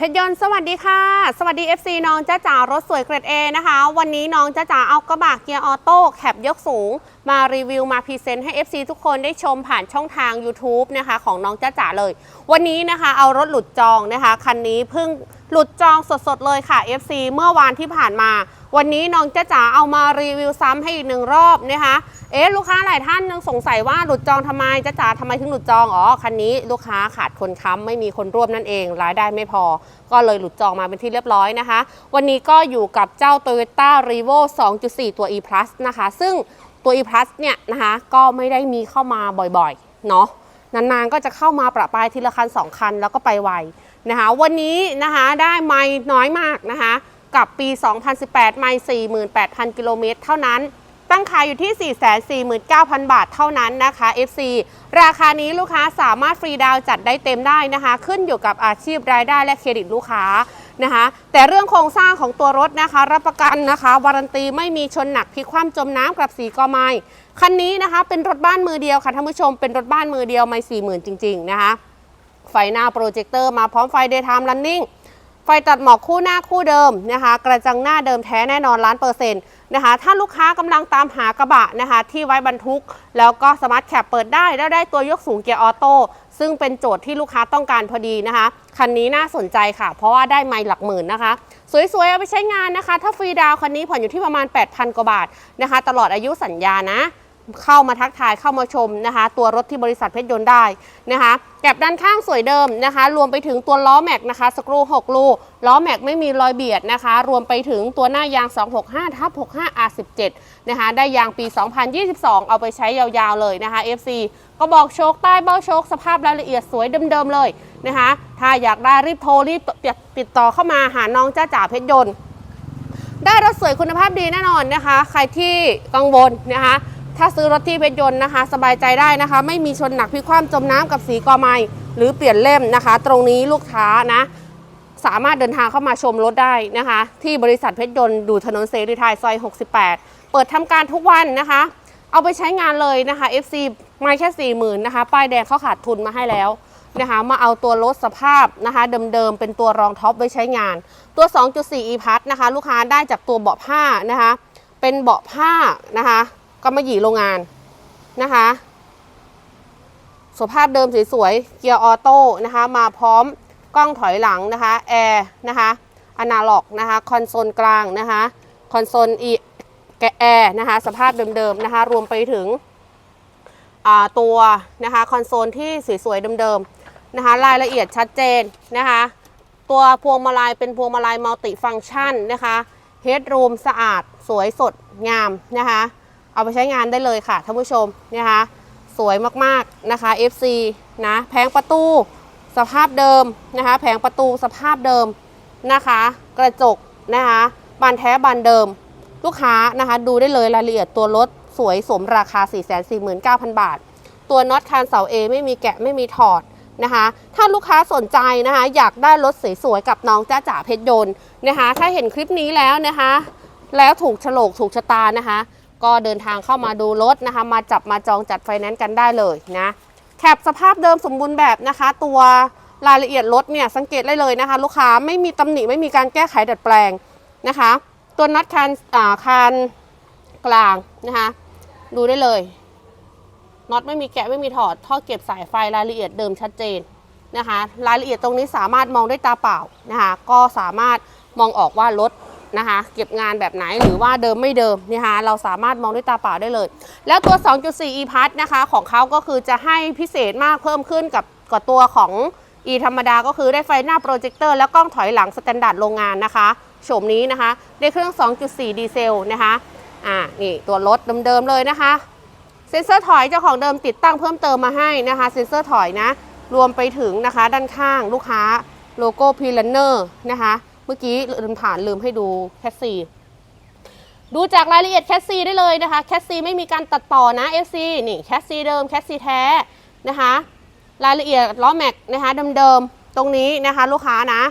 เพชรยนต์สวัสดีค่ะ สวัสดี FC น้องจ้าจ๋ารถสวยเกรดเอนะคะ วันนี้น้องจ้าจ๋าเอากระบะเกียร์ออโต้แคบยกสูง มารีวิวมาพรีเซนต์ให้ FC ทุกคนได้ชมผ่านช่องทาง YouTube นะคะ ของน้องจ้าจ๋าเลย วันนี้นะคะเอารถหลุดจองนะคะ คันนี้เพิ่งหลุดจองสดๆเลยค่ะ FC เมื่อวานที่ผ่านมา วันนี้น้องจ้าจ๋าเอามารีวิวซ้ำให้อีกหนึ่งรอบนะคะเอ๊ะลูกค้าหลายท่านยังสงสัยว่าหลุดจองทำไมจ้าจ๋าทำไมถึงหลุดจองอ๋อคันนี้ลูกค้าขาดคนค้ำไม่มีคนร่วมนั่นเองรายได้ไม่พอ ก็เลยหลุดจองมาเป็นที่เรียบร้อยนะคะ วันนี้ก็อยู่กับเจ้า Toyota r e v o 2.4 ตัว e plus นะคะ ซึ่งตัว e plus เนี่ยนะคะก็ไม่ได้มีเข้ามาบ่อยๆเนาะนานๆก็จะเข้ามาประปายทีละคัน 2 คันแล้วก็ไปไวนะคะ วันนี้นะคะได้ไม่น้อยมากนะคะ กับปี 2018 ไม่ 48,000 กิโลเมตรเท่านั้น ตั้งขายอยู่ที่ 449,000 บาทเท่านั้นนะคะ FC ราคานี้ลูกค้าสามารถฟรีดาวน์จัดได้เต็มได้นะคะ ขึ้นอยู่กับอาชีพรายได้และเครดิตลูกค้านะคะ แต่เรื่องโครงสร้างของตัวรถนะคะ รับประกันนะคะวารันตีไม่มีชนหนักพลิกคว่ำจมน้ำกับสีกอไม้คันนี้นะคะเป็นรถบ้านมือเดียวค่ะท่านผู้ชมเป็นรถบ้านมือเดียวไม่สี่หมื่นจริง ๆ นะคะไฟหน้าโปรเจคเตอร์มาพร้อมไฟ Daytime Running ไไฟตัดหมอกคู่หน้าคู่เดิมนะคะ กระจังหน้าเดิมแท้แน่นอนล้านเปอร์เซ็นต์นะคะ ถ้าลูกค้ากำลังตามหากระบะนะคะ ที่ไว้บรรทุก แล้วก็สมาร์ทแคปเปิดได้ แล้วได้ตัวยกสูงเกียร์ออโต้ซึ่งเป็นโจทย์ที่ลูกค้าต้องการพอดีนะคะ คันนี้น่าสนใจค่ะ เพราะว่าได้ไม่หลักหมื่นนะคะ สวยๆ เอาไปใช้งานนะคะ ถ้าฟรีดาวคันนี้ผ่อนอยู่ที่ประมาณ 8,000 กว่าบาทนะคะ ตลอดอายุสัญญานะ เข้ามาทักทายเข้ามาชมนะคะ ตัวรถที่บริษัทเพชรยนต์ได้นะคะแกบด้านข้างสวยเดิมนะคะ รวมไปถึงตัวล้อแม็กนะคะ สกรู 6 ลูล้อแม็กไม่มีรอยเบียดนะคะ รวมไปถึงตัวหน้ายาง 265ทับ65 R17 นะคะ ได้ยางปี 2022 เอาไปใช้ยาวๆเลยนะคะ FC ก็บอกโชคใต้เบ้าโชคสภาพรายละเอียดสวยเดิมๆเลยนะคะ ถ้าอยากได้รีบโทรรีบติดต่อเข้ามาหาน้องจ้าจ๋าเพชรยนต์ได้รถสวยคุณภาพดีแน่นอนนะคะ ใครที่กังวลนะคะ ถ้าซื้อรถที่เพชรยนต์นะคะ สบายใจได้นะคะ ไม่มีชนหนักพิคว่ำจมน้ำกับสีกอไม้หรือเปลี่ยนเล่มนะคะ ตรงนี้ลูกค้านะ สามารถเดินทางเข้ามาชมรถได้นะคะ ที่บริษัทเพชรยนต์ดูถนนเสรีไทยซอย 68 เปิดทำการทุกวันนะคะ เอาไปใช้งานเลยนะคะ FC ไม่แค่ 40,000นะคะ ป้ายแดงเขาขาดทุนมาให้แล้วนะคะมาเอาตัวรถสภาพนะคะเดิมๆเป็นตัวรองท็อปไว้ใช้งาน ตัว 2.4 e p a s นะคะ ลูกค้าได้จากตัวเบาะผ้านะคะ เป็นเบาะผ้านะคะ ก็มาหยีโรงงานนะคะ สภาพเดิมสวยๆ เกียร์ออโต้นะคะ มาพร้อมกล้องถอยหลังนะคะแอร์นะคะอนาล็อกนะคะคอนโซลกลางนะคะคอนโซลอีแกแอร์นะคะสภาพเดิมๆนะคะรวมไปถึงตัวนะคะคอนโซลที่สวยๆเดิมๆนะคะรายละเอียดชัดเจนนะคะตัวพวงมาลัยเป็นพวงมาลัยมัลติฟังก์ชันนะคะเฮดรูมสะอาดสวยสดงามนะคะ เอาไปใช้งานได้เลยค่ะท่านผู้ชมนะคะสวยมากๆนะคะ FC นะแผงประตูสภาพเดิมนะคะ แผงประตูสภาพเดิมนะคะ กระจกนะคะบานแท้บานเดิม ลูกค้านะคะ ดูได้เลยรายละเอียดตัวรถสวยสมราคา 449,000 บาท ตัวน็อตคานเสา A ไม่มีแกะไม่มีถอดนะคะ ถ้าลูกค้าสนใจนะคะ อยากได้รถสวยๆกับน้องจ้าจ๋าเพชรยนต์นะคะ ถ้าเห็นคลิปนี้แล้วนะคะ แล้วถูกโฉลกถูกชะตานะคะ ก็เดินทางเข้ามาดูรถนะคะ มาจับมาจองจัดไฟแนนซ์กันได้เลยนะแคปสภาพเดิมสมบูรณ์แบบนะคะ ตัวรายละเอียดรถเนี่ยสังเกตได้เลยนะคะ ลูกค้าไม่มีตำหนิไม่มีการแก้ไขดัดแปลงนะคะ ตัวน็อตคานอ่าคานกลางนะคะ ดูได้เลยน็อตไม่มีแกะไม่มีถอดท่อเก็บสายไฟรายละเอียดเดิมชัดเจนนะคะ รายละเอียดตรงนี้สามารถมองด้วยตาเปล่านะคะ ก็สามารถมองออกว่ารถ นะคะ เก็บงานแบบไหนหรือว่าเดิมไม่เดิมนะคะเราสามารถมองด้วยตาเปล่าได้เลย แล้วตัว 2.4 e p a s นะคะ ของเขาก็คือจะให้พิเศษมากเพิ่มขึ้นกับกับตัวของ e ธรรมดาก็คือได้ไฟหน้าโปรเจคเตอร์และกล้องถอยหลังสแตนดาร์ดโรงงานนะคะโฉมนี้นะคะได้เครื่อง 2.4 ดีเซลนะคะอ่านี่ตัวรถเดิมๆเลยนะคะ เซ็นเซอร์ถอยเจ้าของเดิมติดตั้งเพิ่มเติมมาให้นะคะ เซ็นเซอร์ถอยนะ รวมไปถึงนะคะด้านข้างลูกค้าโลโก้พีลันเนอร์นะคะ เมื่อกี้ลืมผ่านลืมให้ดูแคสซีดูจากรายละเอียดแคสซีได้เลยนะคะแคสซีไม่มีการตัดต่อนะ FC นี่แคสซีเดิมแคสซีแท้นะคะรายละเอียดล้อแม็กนะคะเดิมๆตรงนี้นะคะลูกค้านะ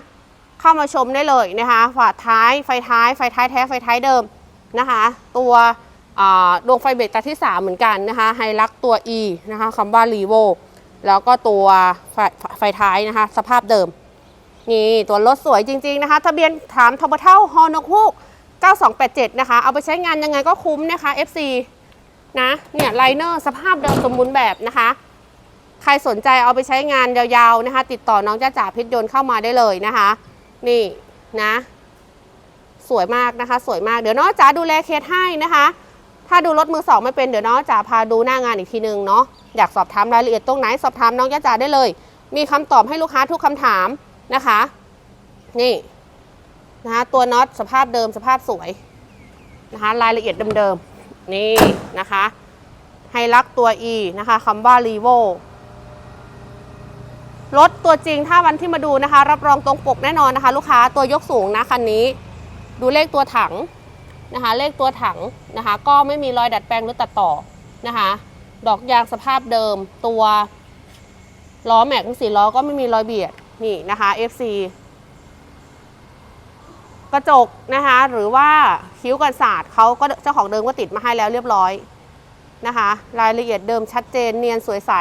เข้ามาชมได้เลยนะคะฝาท้ายไฟท้ายไฟท้ายแท้ไฟท้ายเดิมนะคะตัวดวงไฟเบรกตาที่ 3 เหมือนกันนะคะไฮลักตัว E นะคะคำว่า r e v o แล้วก็ตัวไฟไฟท้ายนะคะสภาพเดิม นี่ตัวรถสวยจริง ๆนะคะ ทะเบียนถามทบเท่าฮอนกฮูก 9287 นะคะ เอาไปใช้งานยังไงก็คุ้มนะคะ FC นะ เนี่ยไลเนอร์สภาพเดิมสมบูรณ์แบบนะคะ ใครสนใจเอาไปใช้งานยาวๆนะคะ ติดต่อน้องจ้าจ๋าเพชรยนต์เข้ามาได้เลยนะคะ นี่นะ สวยมากนะคะ สวยมากเดี๋ยวน้องจ๋าดูแลเคสให้นะคะถ้าดูรถมือสองไม่เป็นเดี๋ยวน้องจ๋าพาดูหน้างานอีกทีนึงเนาะอยากสอบถามรายละเอียดตรงไหนสอบถามน้องจ้าจ๋าได้เลย มีคำตอบให้ลูกค้าทุกคำถาม นะคะ นี่นะคะตัวน็อตสภาพเดิมสภาพสวยนะคะรายละเอียดเดิมๆ นี่นะคะไฮลักตัว E นะคะคำว่า r e v o รถตัวจริงถ้าวันที่มาดูนะคะ รับรองตรงปกแน่นอนนะคะ ลูกค้าตัวยกสูงนะคันนี้ ดูเลขตัวถังนะคะ เลขตัวถังนะคะ ก็ไม่มีรอยดัดแปลงหรือตัดต่อนะคะ ดอกยางสภาพเดิมตัวล้อแม็กทั้งสี่ล้อก็ไม่มีรอยเบียด นี่นะคะ FC กระจกนะคะ หรือว่าคิ้วกันศาสตร์เขาก็เจ้าของเดิมก็ติดมาให้แล้วเรียบร้อยนะคะ รายละเอียดเดิมชัดเจนเนียนสวยใส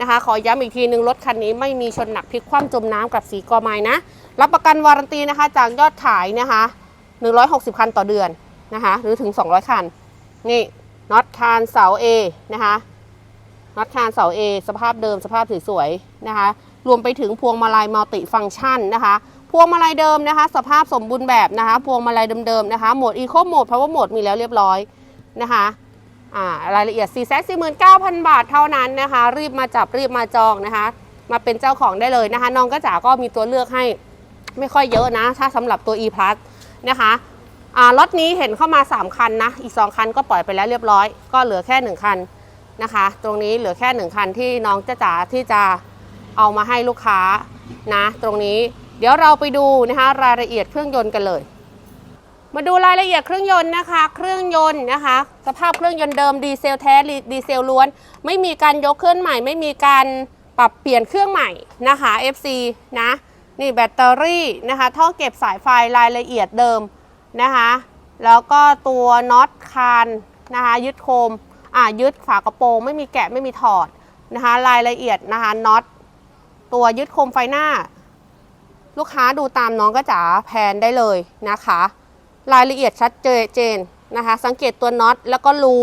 นะคะ ขอย้ำอีกทีหนึ่งรถคันนี้ไม่มีชนหนักพลิกคว่ำจมน้ำกับสีกอไม้นะ รับประกันวารันตีนะคะ จากยอดขายนะคะ 160 คันต่อเดือนนะคะ หรือถึง 200 คัน นี่น็อตคานเสา A นะคะน็อตคานเสา A สภาพเดิมสภาพสวยๆนะคะ รวมไปถึงพวงมาลัยมัลติฟังก์ชันนะคะ พวงมาลัยเดิมนะคะ สภาพสมบูรณ์แบบนะคะ พวงมาลัยเดิมๆนะคะ โหมด Eco Mode Power Mode มีแล้วเรียบร้อยนะคะอ่ารายละเอียด 4 4 9 0 0 0 บาทเท่านั้นนะคะ รีบมาจับรีบมาจองนะคะ มาเป็นเจ้าของได้เลยนะคะ น้องก็จ๋าก็มีตัวเลือกให้ไม่ค่อยเยอะนะ ถ้าสำหรับตัว E Plus นะคะอ่ารถนี้เห็นเข้ามา 3 คันนะ อีก 2 คันก็ปล่อยไปแล้วเรียบร้อย ก็เหลือแค่ 1 คันนะคะ ตรงนี้เหลือแค่ 1 คันที่น้องจ้าจ๋าที่จะ เอามาให้ลูกค้านะ ตรงนี้เดี๋ยวเราไปดูนะคะรายละเอียดเครื่องยนต์กันเลย มาดูรายละเอียดเครื่องยนต์นะคะ เครื่องยนต์นะคะ สภาพเครื่องยนต์เดิมดีเซลแท้ดีเซลล้วน ไม่มีการยกเครื่องใหม่ ไม่มีการปรับเปลี่ยนเครื่องใหม่นะคะ FC นะนี่แบตเตอรี่นะคะท่อเก็บสายไฟรายละเอียดเดิมนะคะ แล้วก็ตัวน็อตคานนะคะยึดโคมอ่ายึดฝากระโปรงไม่มีแกะไม่มีถอดนะคะ รายละเอียดนะคะน็อต ตัวยึดโคมไฟหน้า ลูกค้าดูตามน้องก็จ๋าแพนได้เลยนะคะ รายละเอียดชัดเจนนะคะ สังเกตตัวน็อตแล้วก็รู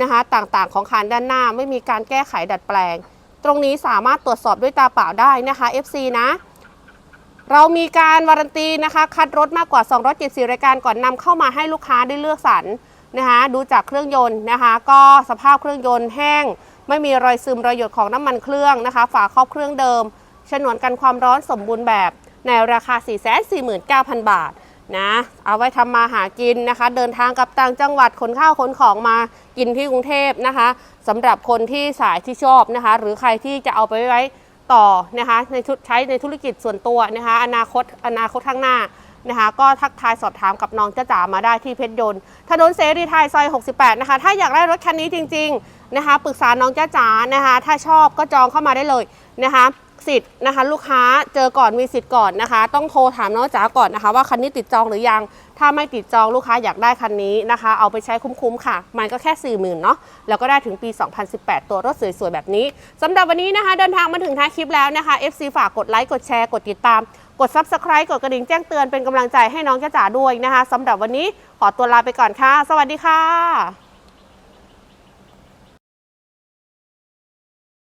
นะคะต่างๆของคานด้านหน้าไม่มีการแก้ไขดัดแปลง ตรงนี้สามารถตรวจสอบด้วยตาเปล่าได้นะคะ FC นะ เรามีการวารันตีนะคะ คัดรถมากกว่า 274 รายการก่อนนำเข้ามาให้ลูกค้าได้เลือกสรรนะคะ ดูจากเครื่องยนต์นะคะ ก็สภาพเครื่องยนต์แห้ง ไม่มีรอยซึมรอยหยดของน้ำมันเครื่องนะคะ ฝาครอบเครื่องเดิมฉนวนกันความร้อนสมบูรณ์แบบ ในราคา 449,000 บาทนะเอาไว้ทำมาหากินนะคะ เดินทางกับต่างจังหวัดขนข้าวขนของมากินที่กรุงเทพนะคะสำหรับคนที่สายที่ชอบนะคะ หรือใครที่จะเอาไปไว้ต่อนะคะในทุดใช้ในธุรกิจส่วนตัวนะคะ อนาคตอนาคตข้างหน้านะคะ ก็ทักทายสอบถามกับน้องจ้าจ๋ามาได้ที่เพชรยนต์ถนนเสรีไทยซอย 68 นะคะ ถ้าอยากได้รถคันนี้จริง ๆ นะคะปรึกษาน้องจ้าจ๋านะคะ ถ้าชอบก็จองเข้ามาได้เลยนะคะสิทธิ์นะคะลูกค้าเจอก่อนมีสิทธิ์ก่อนนะคะ ต้องโทรถามน้องจ๋าก่อนนะคะ ว่าคันนี้ติดจองหรือยัง ถ้าไม่ติดจองลูกค้าอยากได้คันนี้นะคะ เอาไปใช้คุ้มๆค่ะ มันก็แค่ 40,000เนาะแล้วก็ได้ถึงปี 2018 ตัวรถสวยๆ แบบนี้สำหรับวันนี้นะคะ เดินทางมาถึงท้ายคลิปแล้วนะคะ FC ฝากกดไลค์กดแชร์กดติดตาม กด Subscribe กดกระดิ่งแจ้งเตือนเป็นกำลังใจให้น้องจ้าจ๋าด้วยนะคะสำหรับวันนี้ขอตัวลาไปก่อนค่ะ สวัสดีค่ะ